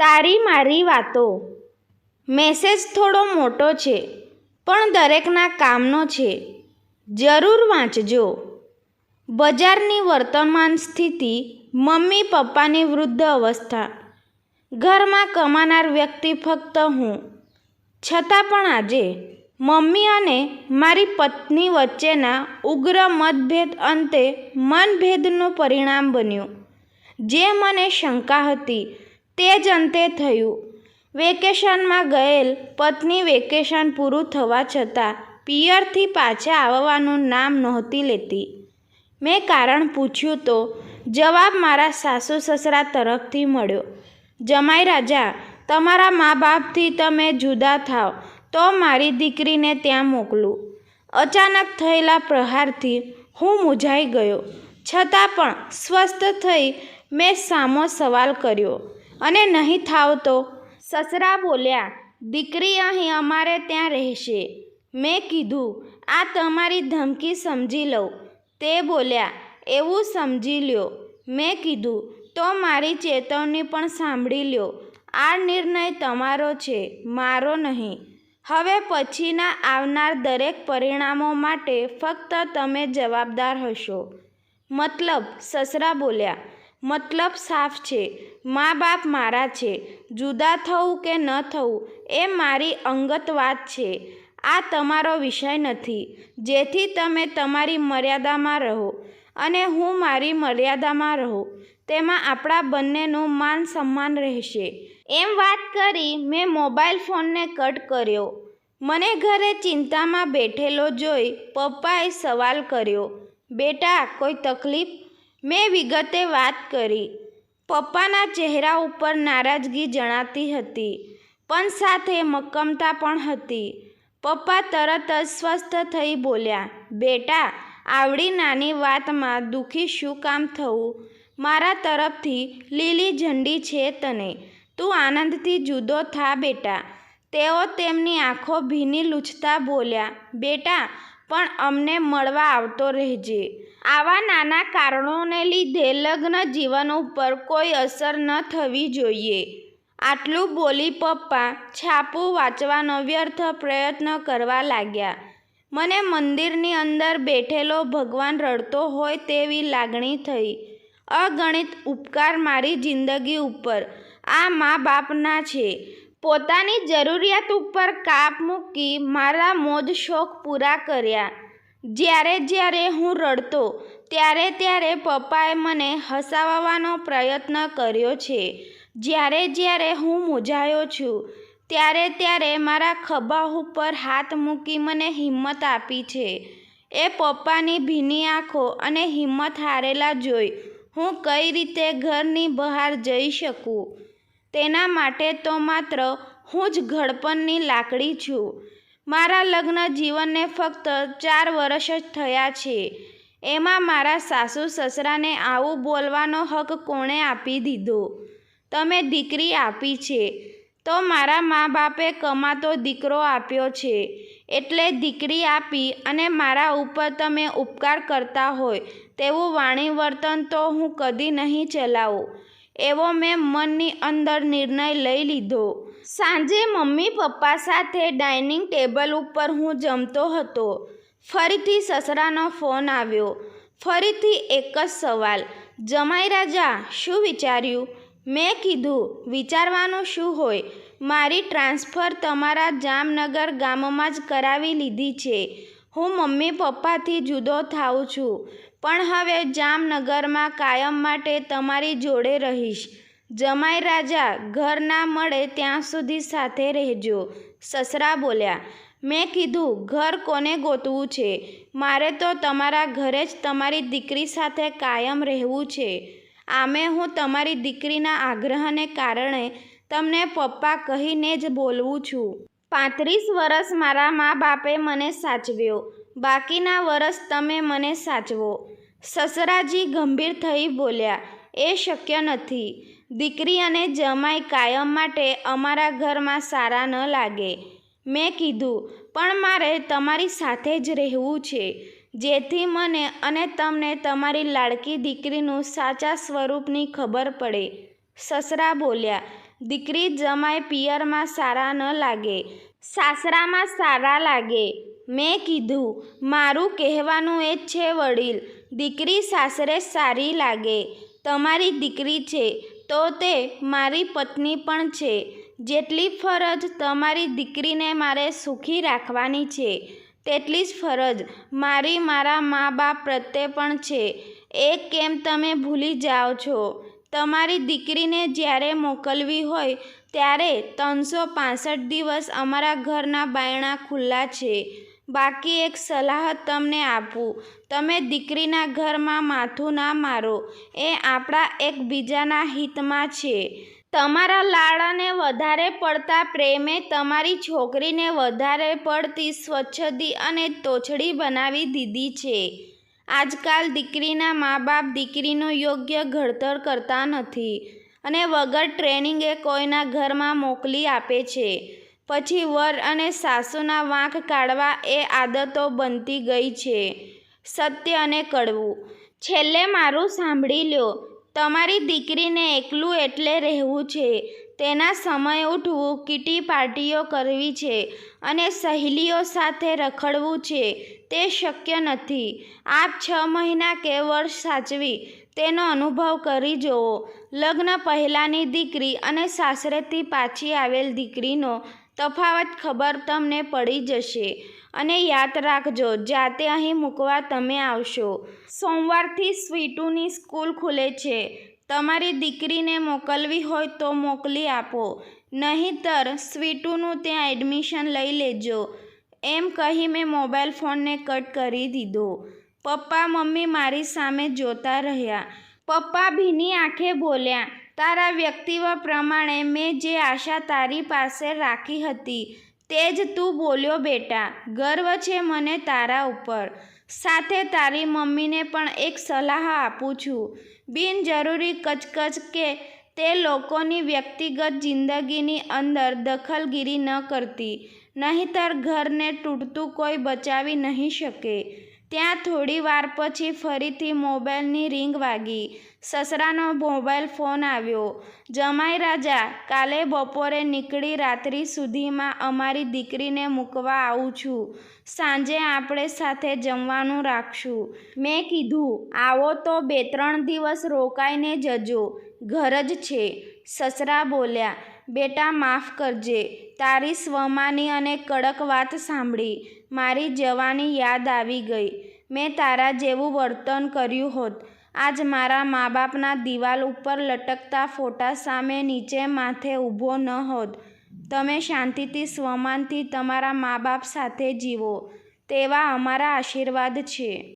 તારી મારી વાતો. મેસેજ થોડો મોટો છે, પણ દરેકના કામનો છે. જરૂર વાંચજો. બજારની વર્તમાન સ્થિતિ, મમ્મી પપ્પાની વૃદ્ધ અવસ્થા. ઘરમાં કમાનાર વ્યક્તિ ફક્ત હું. છતાં પણ આજે, મમ્મી અને મારી પત્ની વચ્ચેના ઉગ્ર મતભેદ અંતે મનભેદનું પરિણામ બન્યું. જે મને શંકા હતી તે જ અંતે થયું. વેકેશનમાં ગયેલ પત્ની વેકેશન પૂરું થવા છતાં પિયરથી પાછા આવવાનું નામ નહોતી લેતી. મેં કારણ પૂછ્યું તો જવાબ મારા સાસુ સસરા તરફથી મળ્યો. જમાઈ રાજા, તમારા મા બાપથી તમે જુદા થાવ, તો મારી દીકરીને ત્યાં મોકલું. અચાનક થયેલા પ્રહારથી હું મૂંઝાઈ ગયો. છતાં પણ સ્વસ્થ થઈ મેં સામો સવાલ કર્યો. અને નહીં થાવ તો સસરા બોલ્યા, દીકરી અહીં અમારે ત્યાં રહેશે. મેં કીધું, આ તમારી ધમકી સમજી લઉં. તે બોલ્યા, એવું સમજી લ્યો. મેં કીધું, તો મારી ચેતવણી પણ સાંભળી લ્યો. આ નિર્ણય તમારો છે, મારો નહીં. હવે પછીના આવનાર દરેક પરિણામો માટે ફક્ત તમે જવાબદાર હશો. મતલબ, સસરા બોલ્યા મતલબ સાફ છે. મા બાપ મારા છે. જુદા થવું કે ન થવું, એ મારી અંગત વાત છે. આ તમારો વિષય નથી. જેથી તમે તમારી મર્યાદામાં રહો અને હું મારી મર્યાદામાં રહું. તેમાં આપણા બંનેનું માન સન્માન રહેશે. એમ વાત કરી મેં મોબાઈલ ફોનને કટ કર્યો. મને ઘરે ચિંતામાં બેઠેલો જોઈ પપ્પાએ સવાલ કર્યો, બેટા, કોઈ તકલીફ? મેં વિગતે વાત કરી. પપ્પાના ચહેરા ઉપર નારાજગી જણાતી હતી, પણ સાથે મક્કમતા પણ હતી. પપ્પા તરત જ સ્વસ્થ થઈ બોલ્યા, બેટા, આવડી નાની વાતમાં દુઃખી શું કામ થવું? મારા તરફથી લીલી ઝંડી છે તને. તું આનંદથી જુદો થા, બેટા. તેઓ તેમની આંખો ભીની લૂછતા બોલ્યા, બેટા, પણ અમને મળવા આવતો રહેજે. આવા નાના કારણોને લીધે લગ્ન જીવન ઉપર કોઈ અસર ન થવી જોઈએ. આટલું બોલી પપ્પા છાપું વાંચવાનો વ્યર્થ પ્રયત્ન કરવા લાગ્યા. મને મંદિરની અંદર બેઠેલો ભગવાન રડતો હોય તેવી લાગણી થઈ. અગણિત ઉપકાર મારી જિંદગી ઉપર. આ મા બાપના છે. પોતાની જરૂરિયાત ઉપર કાપ મૂકી મારા મોજ શોખ પૂરા કર્યા. જ્યારે જ્યારે હું રડતો, ત્યારે ત્યારે પપ્પાએ મને હસાવવાનો પ્રયત્ન કર્યો છે. જ્યારે જ્યારે હું મૂંઝાયો છું, ત્યારે ત્યારે મારા ખભા ઉપર હાથ મૂકી મને હિંમત આપી છે. એ પપ્પાની ભીની આંખો અને હિંમત હારેલા જોઈ હું કઈ રીતે ઘરની બહાર જઈ શકું? તેના માટે તો માત્ર હું જ ઘડપણની લાકડી છું. મારા લગ્ન જીવનને ફક્ત ચાર વર્ષ જ થયા છે. એમાં મારા સાસુ સસરાને આવું બોલવાનો હક કોણે આપી દીધો? તમે દીકરી આપી છે. તો મારા મા બાપે કમાતો દીકરો આપ્યો છે. એટલે દીકરી આપી અને મારા ઉપર તમે ઉપકાર કરતા હોય તેવું વાણી વર્તન તો હું કદી નહીં ચલાવું. એવો મેં મનની અંદર નિર્ણય લઈ લીધો. સાંજે મમ્મી પપ્પા સાથે ડાઇનિંગ ટેબલ ઉપર હું જમતો હતો. ફરીથી સસરાનો ફોન આવ્યો. ફરીથી એક જ સવાલ. જમાઈ રાજા, શું વિચાર્યું? મેં કીધું, વિચારવાનું શું હોય? મારી ટ્રાન્સફર તમારા જામનગર ગામમાં જ કરાવી લીધી છે. હું મમ્મી પપ્પાથી જુદો થાઉં છું. પણ હવે જામનગરમાં કાયમ માટે તમારી જોડે રહીશ. જમાઈ રાજા ઘર ના મળે ત્યાં સુધી સાથે રહેજો. સસરા બોલ્યા, મેં કીધું, ઘર કોને ગોતવું છે? મારે તો તમારા ઘરે જ તમારી દીકરી સાથે કાયમ રહેવું છે. આમે હું તમારી દીકરીના આગ્રહને કારણે તમને પપ્પા કહીને જ બોલવું છું. પાંત્રીસ વર્ષ મારા મા બાપે મને સાચવ્યો. બાકીના વર્ષ તમે મને સાચવો. સસરાજી ગંભીર થઈ બોલ્યા, એ શક્ય નથી. દીકરી અને જમાઈ કાયમ માટે અમારા ઘરમાં સારા ન લાગે. મેં કીધું, પણ મારે તમારી સાથે જ રહેવું છે. જેથી મને અને તમને તમારી લાડકી દીકરીનું સાચા સ્વરૂપની ખબર પડે. સસરા બોલ્યા, દીકરી જમાઈ પિયરમાં સારા ન લાગે. સાસરામાં સારા લાગે. મેં કીધું, મારું કહેવાનું એ જ છે વડીલ. દીકરી સાસરે સારી લાગે. તમારી દીકરી છે. તો તે મારી પત્ની પણ છે. જેટલી ફરજ તમારી દીકરીને મારે સુખી રાખવાની છે, તેટલી જ ફરજ મારી મારા મા બાપ પ્રત્યે પણ છે. એ કેમ તમે ભૂલી જાઓ છો? તમારી દીકરીને જ્યારે મોકલવી હોય, ત્યારે ત્રણસો પાંસઠ દિવસ અમારા ઘરના બાયણા ખુલ્લા છે. બાકી એક સલાહ તમને આપું. તમે દીકરીના ઘરમાં માથું ના મારો. એ આપણા એકબીજાના હિતમાં છે. તમારા લાડાને વધારે પડતા પ્રેમે તમારી છોકરીને વધારે પડતી સ્વચ્છદી અને તોછડી બનાવી દીધી છે. આજકાલ દીકરીના મા બાપ દીકરીનું યોગ્ય ઘડતર કરતા નથી અને વગર ટ્રેનિંગે કોઈના ઘરમાં મોકલી આપે છે. પછી વર અને સાસુના વાંક કાઢવા એ આદતો બનતી ગઈ છે. સત્ય અને કડવું. છેલ્લે મારું સાંભળી લ્યો. તમારી દીકરીને એકલું એટલે રહેવું છે. તેના સમય ઉઠવું કીટી પાર્ટીઓ કરવી છે અને સહેલીઓ સાથે રખડવું છે. તે શક્ય નથી. આપ છ મહિના કે વર્ષ સાચવી, તેનો અનુભવ કરી જુઓ લગ્ન પહેલાંની દીકરી અને સાસરેથી પાછી આવેલ દીકરીનો તફાવત ખબર તમને પડી જશે. અને યાદ રાખજો, જાતે અહીં મૂકવા તમે આવશો. સોમવારથી સ્વીટુની સ્કૂલ ખુલે છે. તમારી દીકરીને મોકલવી હોય તો મોકલી આપો. નહીંતર સ્વીટુનું ત્યાં એડમિશન લઈ લેજો. એમ કહી મેં મોબાઈલ ફોનને કટ કરી દીધો. પપ્પા મમ્મી મારી સામે જોતા રહ્યા. પપ્પા ભીની આંખે બોલ્યા તારા વ્યક્તિત્વ પ્રમાણે મેં જે આશા તારી પાસે રાખી હતી, તે જ તું બોલ્યો બેટા, ગર્વ છે મને તારા ઉપર. સાથે તારી મમ્મીને પણ એક સલાહ આપું છું. બિનજરૂરી કચકચ કે તે લોકોની વ્યક્તિગત જિંદગીની અંદર દખલગીરી ન કરતી, નહીંતર ઘરને તૂટતું કોઈ બચાવી નહીં શકે. ત્યાં થોડી વાર પછી ફરીથી મોબાઈલની રિંગ વાગી. સસરાનો મોબાઈલ ફોન આવ્યો. જમાઈ રાજા, કાલે બપોરે નીકળી રાત્રિ સુધીમાં અમારી દીકરીને મૂકવા આવું છું. સાંજે આપણે સાથે જમવાનું રાખશું. મેં કીધું, આવો તો બે ત્રણ દિવસ રોકાઈને જજો. ઘર જ છે. સસરા બોલ્યા બેટા, માફ કરજે. તારી સ્વમાની અને કડક વાત સાંભળી. મારી જવાની યાદ આવી ગઈ. મેં તારા જેવું વર્તન કર્યું હોત. આજ મારા મા બાપના દિવાલ ઉપર લટકતા ફોટા સામે નીચે માથે ઊભો ન હોત. તમે શાંતિથી, સ્વમાનથી તમારા મા બાપ સાથે જીવો. તેવા અમારા આશીર્વાદ છે.